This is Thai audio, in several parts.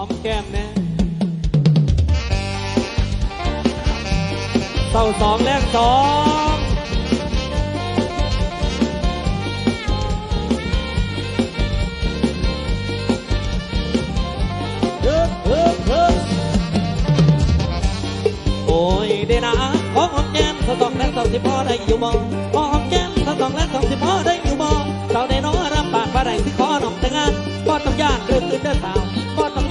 อมแก้มแน่เต่าสองแรกสองเฮ้อเฮ้อเฮ้อโอ้ยเดนะขอหอมแก้มสตองและสองสิบพอได้อยู่บ่ขอหอมแก้มสตองและสองสิบพอได้อยู่บ่เจ้าได้น้อรับปากว่าไรที่ขอหนอมแต่งงานบ่ต้องย่านเรื่องอื่นเด้อสาว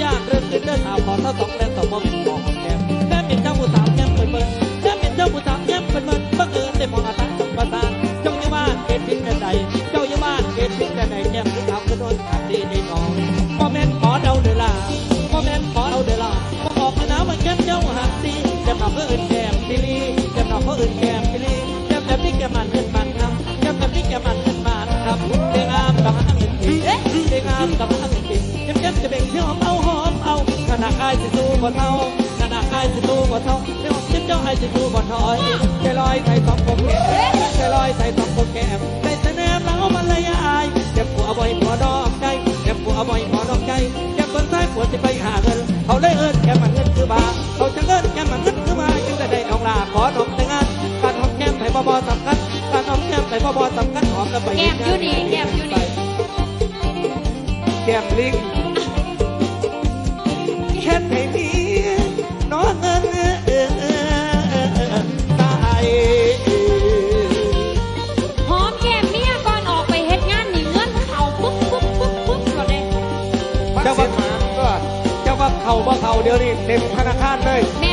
ยานเรื่องอื่นเด้อสาวขอเท่าสองและสองบ่เป็นขอหอมแก้มแก้มเป็นเจ้าผู้สาวแก้มเปิดเปิดแก้มเป็นเจ้าผู้สาวแก้มเปิดเปิดบังเอิญได้มองอาตาประสานเจ้าอยู่บ้านเกตพิษกันใดเจ้าอยู่บ้านเกตพิษกันใดแก้มผู้สาวก็โดนขาดดีในทองบ่แม่นขอเดาเด้อดละบ่แม่นขอเดาเด้อดละบ่ออกมาหนาวมาแก้มเจ้าหักดีแก้มเอาเพื่ออื่นแก้มพิลีแก้มเอาเพื่ออื่นแก้มพิลีแก้มแบบนี้แก้มมันเงินมันครับแก้มแบบนี้แก้มมันเงินมันครับเด้งามกับหางเงินจริงเด้งามกับ นาดอายสิสู้บ่เท่าขนาดอายสิสู้บ่เท่าเดี๋ยวจิ้มเจ้าอายสิสู้บ่ถอยใจลอยไทยสองคนแก้มใจลอยไทยสองคนแก้มใจแสนมแล้วมันเลยอายแก้มผัวบ่อยผัวดอกใจแก้มผัวบ่อยผัวดอกใจแก้มคนซ้ายผัวจะไปหาเงินเขาเลยเอิ้นแก้มมันเงินคือบาเขาจะเอิ้นแก้มมันเงินคือมาจึงได้ได้เอาลาขอหนมแต่งงานการหอมแก้มไทยบ่บ่สำคัญการหอมแก้มไทยบ่บ่สำคัญหอมกันไปแก้มอยู่นี่แก้มอยู่นี่แก้มลิง เขาบ่เขาเดี๋ยวนี้เต็มธนาคารเลย แม